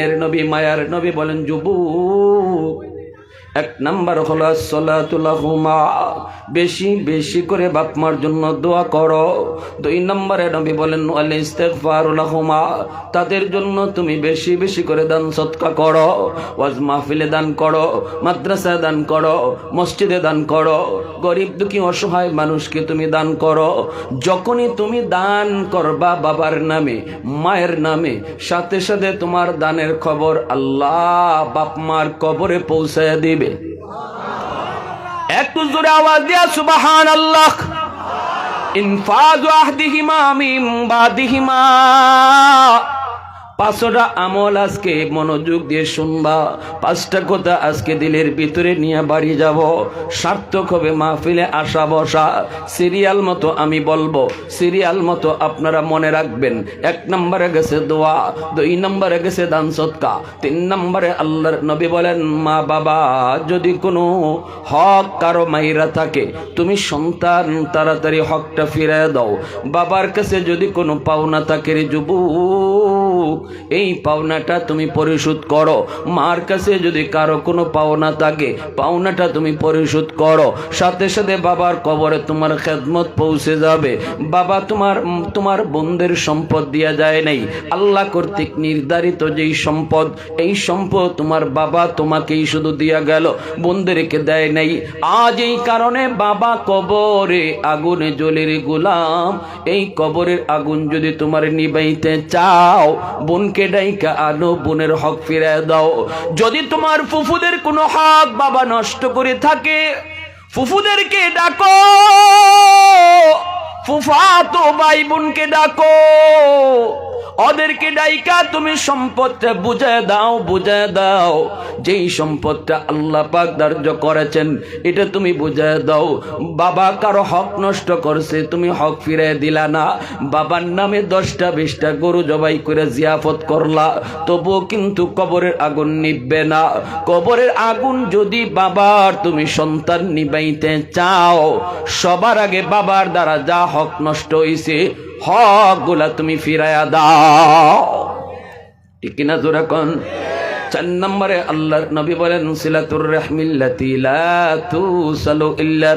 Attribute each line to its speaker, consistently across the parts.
Speaker 1: দিনের নবী মায়ার নবী বলেন যুবক এক নাম্বার হলো সলাতুল্লাহুমা বেশি বেশি করে বাপ মার জন্য দোয়া করো। দুই নম্বরে নবী বলেন আল ইস্তেগফারুল্লাহুমা তাদের জন্য তুমি বেশি বেশি করে দান, সৎকা করো। ওয়াজ মাহফিলে দান করো, মাদ্রাসায় দান করো, মসজিদে দান করো। গরিব, দুঃখী, অসহায় মানুষকে তুমি দান করো। যখনই তুমি দান করবা বাবার নামে, মায়ের নামে, সাথে সাথে তোমার দানের খবর আল্লাহ বাপ মার কবরে পৌঁছায় দিবে। একটু জোরে আওয়াজ দিয়া সুবাহান আল্লাহ ইনফাজ আহদিহিমা মিম বাদিহিমা। পাঁচটা আমল আজকে মনোযোগ দিয়ে শুনবা, পাঁচটা কথা আজকে দিলের ভিতরে নিয়ে বাড়ি যাব, সার্থক হবে মাহফিলে আসা বসা। সিরিয়াল মতো আমি বলব, সিরিয়াল মতো আপনারা মনে রাখবেন, এক নম্বরে গেছে দোয়া, দুই নম্বরে গেছে দান সৎকা, তিন নম্বরে আল্লাহর নবী বলেন, মা বাবা, যদি কোনো হক কারও মাইরা থাকে, তুমি সন্তান, তাড়াতাড়ি হকটা ফিরে দাও। বাবার কাছে যদি কোনো পাওনা থাকে রে যুবক এই পাওনাটা তুমি পরিশোধ করো। মার কাছে যদি কারও কোনো পাওনা থাকে, পাওনাটা তুমি পরিশোধ করো। সাথে সাথে বাবার কবরে তোমার খেদমত পৌঁছে যাবে। বাবা তোমার তোমার বন্ধের সম্পদ দিয়া যায় নাই। আল্লাহ কর্তৃক নির্ধারিত যেই সম্পদ, এই সম্পদ তোমার বাবা তোমাকেই শুধু দিয়া গেল, বন্ধেরকে দেয় নাই। আজ এই কারণে বাবা কবরে আগুনে জ্বলের গোলাম। এই কবরের আগুন যদি তোমার নিবাইতে চাও বোনকে ডাইকা আনো, বোনের হক ফিরায় দাও। যদি তোমার ফুফুদের কোনো হক বাবা নষ্ট করে থাকে, ফুফুদেরকে ডাকো। ফুফা তো ভাই বোনকে ডাকো। ওদেরকে ডাইকা তুমি সম্পদটা বুঝায় দাও বুঝায় দাও। যেই সম্পদটা আল্লাহ পাক ধার্য করেছেন, এটা তুমি বুঝায় দাও। বাবা কারও হক নষ্ট করছে, তুমি হক ফিরে দিলা না। বাবার নামে দশটা বিশটা গরু জবাই করে জিয়াফত করলা, তবুও কিন্তু কবরের আগুন নিববে না। কবরের আগুন যদি বাবার তুমি সন্তান নিবাইতে চাও, সবার আগে বাবার দ্বারা যা হক নষ্ট হয়েছে হকগুলা তুমি ফিরাইয়া দাও। ঠিক কিনা জোরা কন? চার নম্বরে আল্লাহর নবী বলেন ইল্লা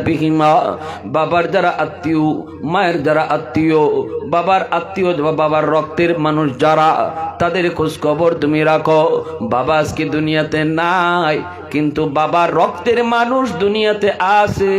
Speaker 1: বাবার যারা আত্মীয়, মায়ের যারা আত্মীয়, বাবার আত্মীয় বাবার রক্তের মানুষ যারা, তাদের খোঁজ খবর তুমি রাখো। বাবা আজকে দুনিয়াতে নাই, কিন্তু বাবার রক্তের মানুষ দুনিয়াতে আছে।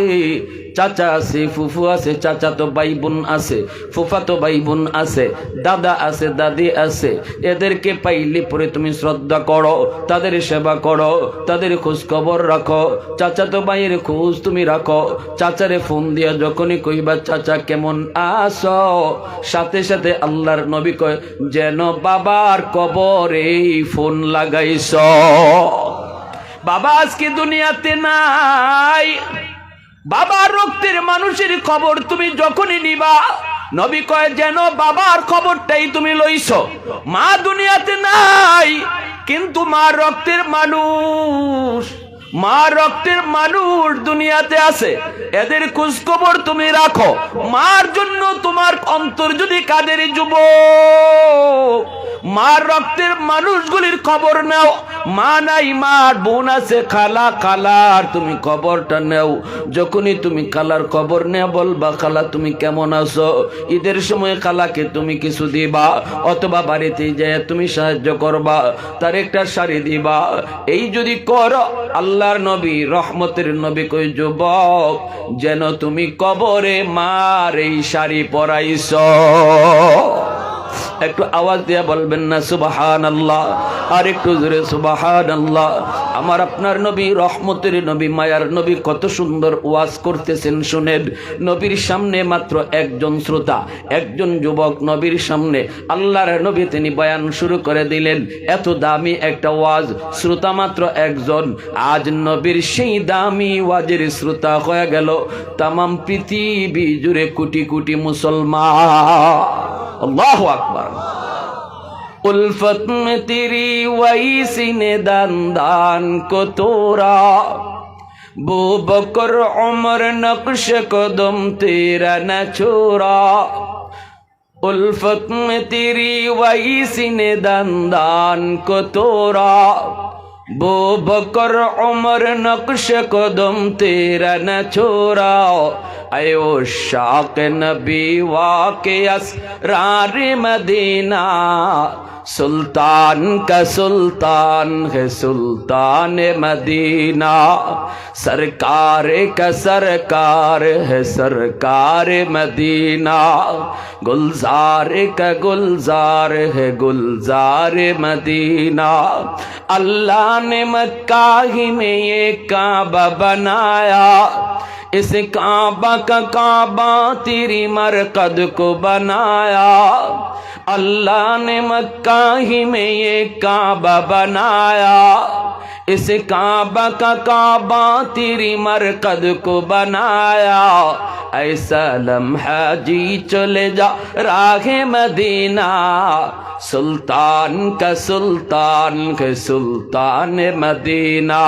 Speaker 1: চাচা আছে, ফুফু আছে, চাচা তো ভাই বোন আছে, ফুফা তো ভাই বোন আছে, দাদা আছে, দাদি আছে। এদেরকে পাইলে পরে তুমি শ্রদ্ধা করো, তাদের সেবা করো, তাদের খোঁজ খবর রাখো। চাচা তো ভাইয়ের খোঁজ তুমি রাখো। চাচারে ফোন দিয়া যখনই কইবা, চাচা, কেমন আস সাথে সাথে আল্লাহর নবী কয়, যেন বাবার কবরে ফোন লাগাইছ। বাবা আজকে দুনিয়াতে নাই। বাবার রক্তের মানুষের খবর তুমি যখনই নিবা, নবী কয়, যেন বাবার খবরটাই তুমি লইছ। মা দুনিয়াতে নাই, কিন্তু মা রক্তের মানুষ। মা রক্তের মানুষ দুনিয়াতে আছে। এদের খোঁজ খবর তুমি রাখো। মার জন্য তোমার অন্তর যদি কাদের যুব মার রক্তের মানুষগুলির খবর নাও। মা নাই মার বোন আছে, খালা খালার তুমি খবরটা নেও। যখনই তুমি খালার খবর নেও বলবা, খালা, তুমি কেমন আছো? ঈদের সময় খালাকে তুমি কিছু দিবা, অথবা বাড়িতে যায় তুমি সাহায্য করবা, তার একটা শাড়ি দিবা। এই যদি কর, আল্লাহর নবী, রহমতের নবী কই যুবক, যেন তুমি কবরে মার এই শাড়ি পরাইছ। একটু আওয়াজ দিয়া বলবেন না সুবাহান আল্লাহ আর একটু জোরে সুবাহান আল্লাহ আমার আপনার নবী রহমতের নবী, মায়ার নবী কত সুন্দর ওয়াজ করতেছেন শুনেন। নবীর সামনে মাত্র একজন শ্রোতা, একজন যুবক নবীর সামনে। আল্লাহর নবী তিনি বয়ান শুরু করে দিলেন, এত দামি একটা ওয়াজ, শ্রোতা মাত্র একজন। আজ নবীর সেই দামি ওয়াজের শ্রোতা হয়ে গেল, তামাম পৃথিবী জুড়ে কোটি কোটি মুসলমান। আল্লাহ আকবার। उल्फत में तेरी वही सीने दान दान को तोरा बो बकर उमर नक्श कदम तेरा न छोड़ा उल्फत में तेरी वही सीने दंदान को तोड़ा बो बकर उमर नक्श कदम तेरा न छोड़ाओ ایو شاق نبی واقع اسرار مدینہ، سلطان کا سلطان ہے سلطان مدینہ۔ سرکار کا سرکار ہے سرکار مدینہ۔ گلزار کا گلزار ہے گلزار مدینہ۔ اللہ نے مکہ ہی میں یہ کعبہ بنایا۔ इस काबा का काबा तेरी मरकद को बनाया। अल्लाह ने मक्का ही में ये काबा बनाया। इस काबा का काबा तेरी मरकद को बनाया। ऐसा लम्हा जी, चले जा राहे मदीना। सुल्तान का सुल्तान के सुल्तान मदीना।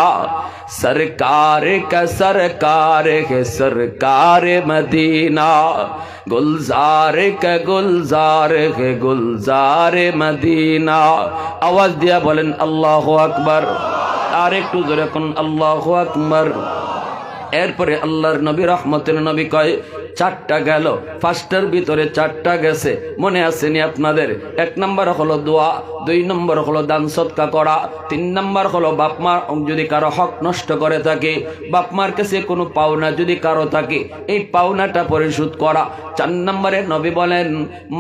Speaker 1: सरकार का सरकार के सरकार मदीना। গুলজার কে গুলজার হে গুলজার মদিনা। আওয়াজ দিয়া বলেন, আল্লাহ আকবার। আর একটু জোরে কোন, আল্লাহ আকবর। এরপরে আল্লাহর নবী, রহমতের নবী কয় চারটা গেল। ফার্স্টের ভিতরে চারটা গেছে। মনে আসেনি আপনাদের? এক নম্বর হলো দোয়া, দুই নম্বর হলো দান সৎকা করা, তিন নম্বর হলো বাপমা যদি কারও হক নষ্ট করে থাকে বাপমার কাছে কোনো পাওনা যদি কারও থাকে, এই পাওনাটা পরিশোধ করা। চার নম্বরে নবী বলেন,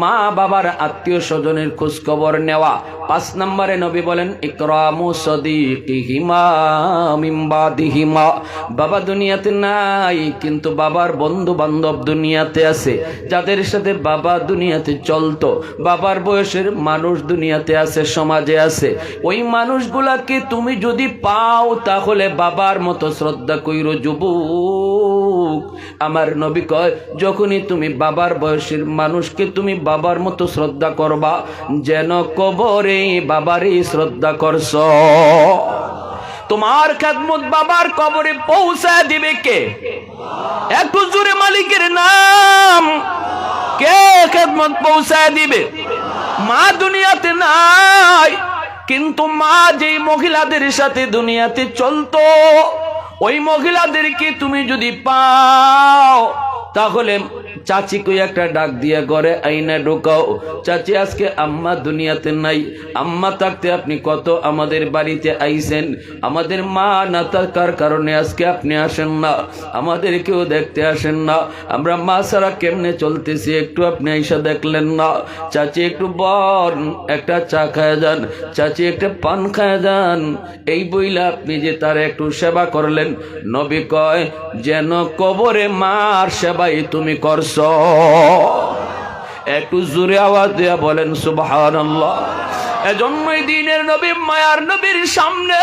Speaker 1: মা বাবার আত্মীয় স্বজনের খোঁজখবর নেওয়া। পাঁচ নম্বরে নবী বলেন, ইকরামু মিম্বাদিহিমা বাবা দুনিয়াতে নাই, কিন্তু বাবার বন্ধু বান্ধব দুনিয়াতে আছে, যাদের সাথে বাবা দুনিয়াতে চলতো, বাবার বয়সের মানুষ দুনিয়াতে আছে, সমাজে আছে, ওই মানুষগুলাকে তুমি যদি পাও তাহলে বাবার মতো শ্রদ্ধা কইর, যুবক। আমার নবী কয়, যখনই তুমি বাবার বয়সের মানুষকে তুমি বাবার মতো শ্রদ্ধা করবা, যেন কবরে বাবারই শ্রদ্ধা করছ। তোমার খেদমত বাবার কবরে পৌঁছা দিবে কে? একটু জোরে মালিকের নাম। কে খেদমত পৌঁছায় দিবে? মা দুনিয়াতে নাই, কিন্তু মা যেই মহিলাদের সাথে দুনিয়াতে চলতো, ওই মহিলাদেরকে তুমি যদি পাও, তাহলে চাচি কই একটা ডাক দিয়ে ঘরে আইনা ঢোকাও। চাচি, আজকে আম্মা দুনিয়াতে নাই। আম্মা থাকতে আপনি কত আমাদের বাড়িতে আইছেন? আমাদের মা না থাকার কারণে আজকে আপনি আসেন না। আমাদের কেউ দেখতে আসেন না। আমরা মা ছাড়া কেমনে চলতেছি একটু আপনি আইসা দেখলেন না। চাচি, একটু বন, একটা চা খায় যান। চাচি, একটা পান খায় যান। এই বইলা আপনি যে তার একটু সেবা করলেন, নবী কয়, যেন কবরে মার সেবাই তুমি করছ একটু জোরে আওয়াজ দেয়া বলেন সুবাহান এজন্যই দিনের নবী, মায়ার নবীর সামনে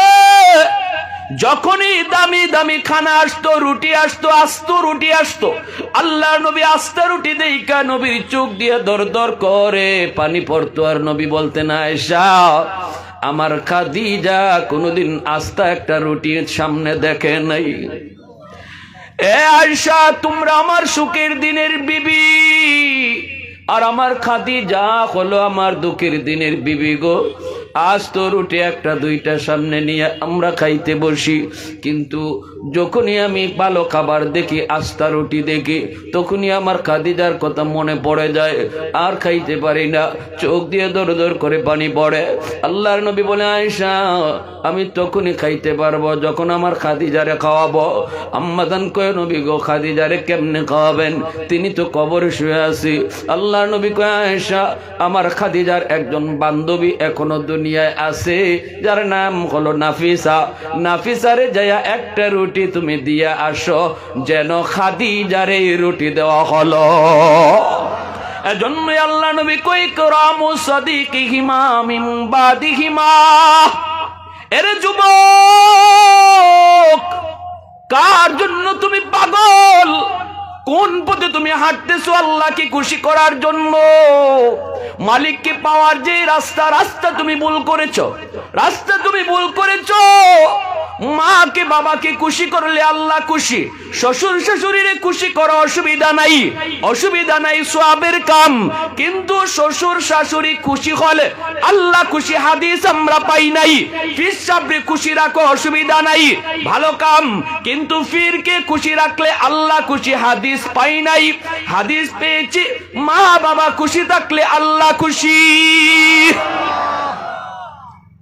Speaker 1: যখনই দামি দামি খানা আসতো, রুটি আসতো আসতো রুটি আসতো আল্লাহ নবী আস্তে রুটি দেইকা নবীর চোখ দিয়ে দর দর করে পানি পড়তো। আর নবী বলতে না এসা আমার খাদিজা কোনোদিন আস্তা একটা রুটির সামনে দেখে নাই। এ আয়সা তোমরা আমার সুখের দিনের বিবি। আর আমার খাদি যা হলো আমার দুঃখের দিনের বিবি গো। আজ তো রুটি একটা দুইটা সামনে নিয়ে আমরা খাইতে বসি, কিন্তু যখনই আমি ভালো খাবার দেখি, আস্তা রুটি দেখি, তখনই আমার খাদিজার কথা মনে পড়ে যায়। আর খাইতে পারি না। চোখ দিয়ে দর দর করে পানি পড়ে। আল্লাহর নবী বলে আয়সা আমি তখনই খাইতে পারব যখন আমার খাদিজারে খাওয়াবো। আম্মাদান কয়ে, নবী গো, খাদিজারে কেমনে খাওয়াবেন? তিনি তো কবরে শুয়ে আছি। আল্লাহর নবী কয়ে আয়সা আমার খাদিজার একজন বান্ধবী এখনও দুনিয়ায় আছে, যার নাম হলো নাফিসা। নাফিসারে যাইয়া একটা রুটি তুমি দিয়ে আসো, যেন খাদিজারে রুটি দেওয়া হলো। এজন্যই আল্লাহ নবী কই, করামু সদিকিহিমা মিন বাদিহিমা। এর যুবক, কার জন্য তুমি পাগল? কোন পথে তুমি হাঁটতেছো আল্লাহকে খুশি করার জন্য? মালিককে পাওয়ার যে রাস্তা রাস্তা তুমি ভুল করেছ। রাস্তা তুমি ভুল করেছ। মাকে, বাবাকে খুশি করলে আল্লাহ খুশি। শ্বশুর শাশুড়িরে খুশি করো অসুবিধা নাই। অসুবিধা নাই সোয়াবের কাম। কিন্তু শ্বশুর শাশুড়ি খুশি হলে আল্লাহ খুশি হাদিস আমরা পাই নাই। ফির সাবরে খুশি রাখো, অসুবিধা নাই। ভালো কাম। কিন্তু ফিরকে খুশি রাখলে আল্লাহ খুশি হাদিস পাই নাই। হাদিস পেয়েছি মা বাবা খুশি থাকলে আল্লাহ খুশি।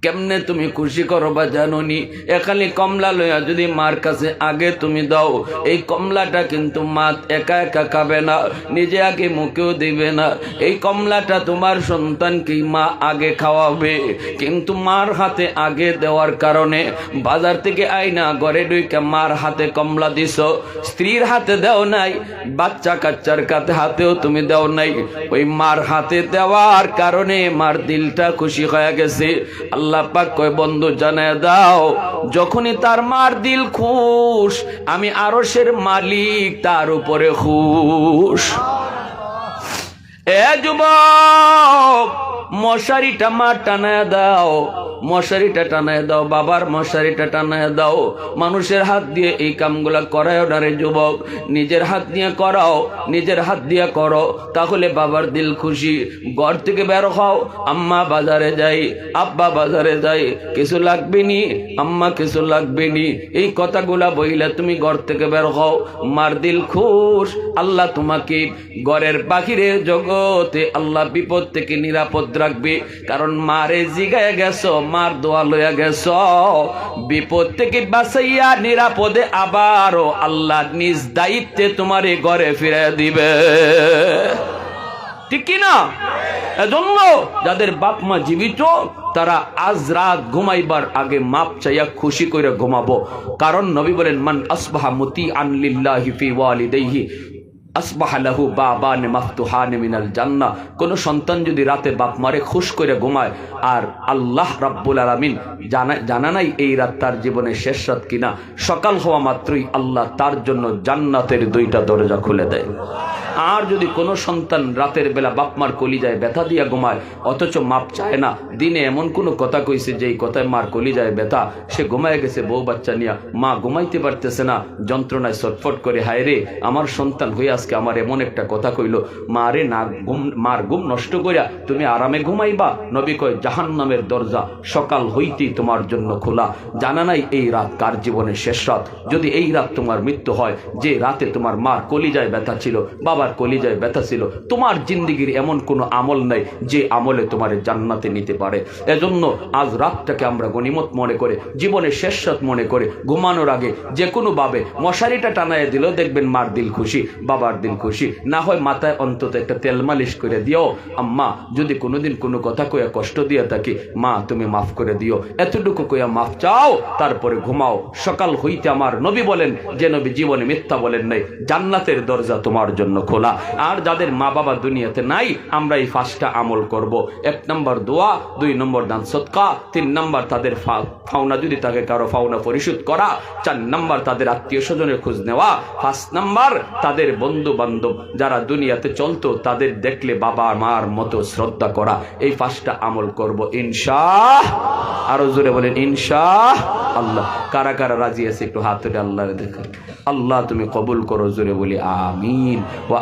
Speaker 1: কেমনে তুমি খুশি করো বা জানোনি? এখানে কমলা লইয়া যদি মার কাছে আগে তুমি দাও, এই কমলাটা কিন্তু মা একা একা খাবে না, নিজে আগে মুখেও দিবে না। এই কমলাটা তোমার সন্তানকে মা আগে খাওয়াবে। কিন্তু মার হাতে আগে দেওয়ার কারণে বাজার থেকে আইনা ঘরে ডুইকে মার হাতে কমলা দিছ। স্ত্রীর হাতে দেও নাই, বাচ্চা কাচ্চার কাছে হাতেও তুমি দেও নাই। ওই মার হাতে দেওয়ার কারণে মার দিলটা খুশি হয়ে গেছে। আল্লাহ পাক কয়, বন্ধু, জানায় দাও, যখনই তার মার দিল খুশ, আমি আরশের মালিক, তার উপরে খুশ। এ যুবক, মশারিটা মার টানায় দাও মশারিটা টানায় দাও, বাবার মশারিটা টানায় দাও। মানুষের হাত দিয়ে এই কামগুলা করায় না রে যুবক। নিজের হাত দিয়ে করাও, নিজের হাত দিয়ে করো, তাহলে বাবার দিল খুশি। ঘর থেকে বের হও, আম্মা বাজারে যাই, আব্বা বাজারে যাই। কিছু লাগবে নি? আম্মা কিছু লাগবে নি? এই কথাগুলা বইলে তুমি ঘর থেকে বের হও। মার দিল খুশ, আল্লাহ তোমাকে ঘরের বাহিরে জগতে আল্লাহ বিপদ থেকে নিরাপদ রাখবে। কারণ মারে জিগায় গেছো মার দোয়া লইয়া গেছ। বিপদ থেকে বাঁচাইয়া নিরাপদে আবারও আল্লাহ নিজ দায়িত্বে তোমার ঘরে ফিরে দিবে। ঠিক কি না? এজন্য যাদের বাপ মা জীবিত, তারা আজ রাত ঘুমাইবার আগে মাপ চাইয়া খুশি করে ঘুমাবো। কারণ নবী বলেন, মান আসবাহা মতি আনলিল্লাহি ফি ওয়ালিদাইহি। আসবাহালাহু বাবানে মাফতুহানে মিনাল জান্না কোন সন্তান যদি রাতে বাপ মারে, খুশ করে ঘুমায়, আর আল্লাহ রাব্বুল আলামিন জানা জানা নাই এই রাত তার জীবনের শেষ রাত কিনা, সকাল হওয়া মাত্রই আল্লাহ তার জন্য জান্নাতের দুইটা দরজা খুলে দেয়। আর যদি কোনো সন্তান রাতের বেলা বাপমার কলিজায় ব্যথা দিয়া ঘুমায়, অথচ মাপ চায় না। দিনে এমন কোনো কথা কইছে যে এই কথায় মার কলিজায় ব্যথা, সে ঘুমায় গেছে বউ বাচ্চা নিয়া। মা ঘুমাইতে পারতেছে না, যন্ত্রণায় ছটফট করে, হায় রে, আমার সন্তান হয়ে আজকে আমার এমন একটা কথা কইল। মা রে, না ঘুম, মার ঘুম নষ্ট করিয়া তুমি আরামে ঘুমাইবা? নবী কয় জাহান নামের দরজা সকাল হইতেই তোমার জন্য খোলা। জানা নাই এই রাত কার জীবনের শেষ রাত। যদি এই রাত তোমার মৃত্যু হয়, যে রাতে তোমার মার কলিজায় ব্যথা ছিল বাবার কলিজায় ব্যথা ছিল। তোমার জিন্দিগির এমন কোনো আমল নাই যে আমলে তোমার জান্নাতে নিতে পারে। এজন্য আজ রাতটাকে আমরা গনিমত মনে করে, জীবনের শেষ মনে করে, ঘুমানোর আগে যে কোনো ভাবে মশারিটা টানায় দিল দেখবেন মার দিল খুশি, বাবার দিল খুশি। না হয় মাথায় অন্তত একটা তেল মালিশ করে দিও, আম্মা, যদি কোনোদিন কোনো কথা কইয়া কষ্ট দিয়ে থাকি, মা, তুমি মাফ করে দিও। এতটুকু কইয়া মাফ চাও, তারপরে ঘুমাও। সকাল হইতে আমার নবী বলেন, যে নবী জীবনে মিথ্যা বলেন নাই, জান্নাতের দরজা তোমার জন্য খোলা। আর যাদের মা বাবা দুনিয়াতে নাই আমরা এই পাঁচটা আমল করব। এক নম্বর দোয়া, দুই নম্বর দান সৎকা, তিন নম্বর তাদের ফা- ফাওনা যদি তাকে কারও ফাওনা পরিশোধ করা, চার নম্বর তাদের আত্মীয় স্বজনের খোঁজ নেওয়া, পাঁচ নম্বর তাদের বন্ধু বান্ধব যারা দুনিয়াতে চলতো, তাদের দেখলে বাবা মার মতো শ্রদ্ধা করা। এই পাঁচটা আমল করব ইনশাহ আরও জোরে বলেন ইনশাহ আল্লাহ কারা কারা রাজি আছে একটু হাত আল্লাহ দেখেন। আল্লাহ তুমি কবুল করো, জোরে বলি, আমিন। ওয়া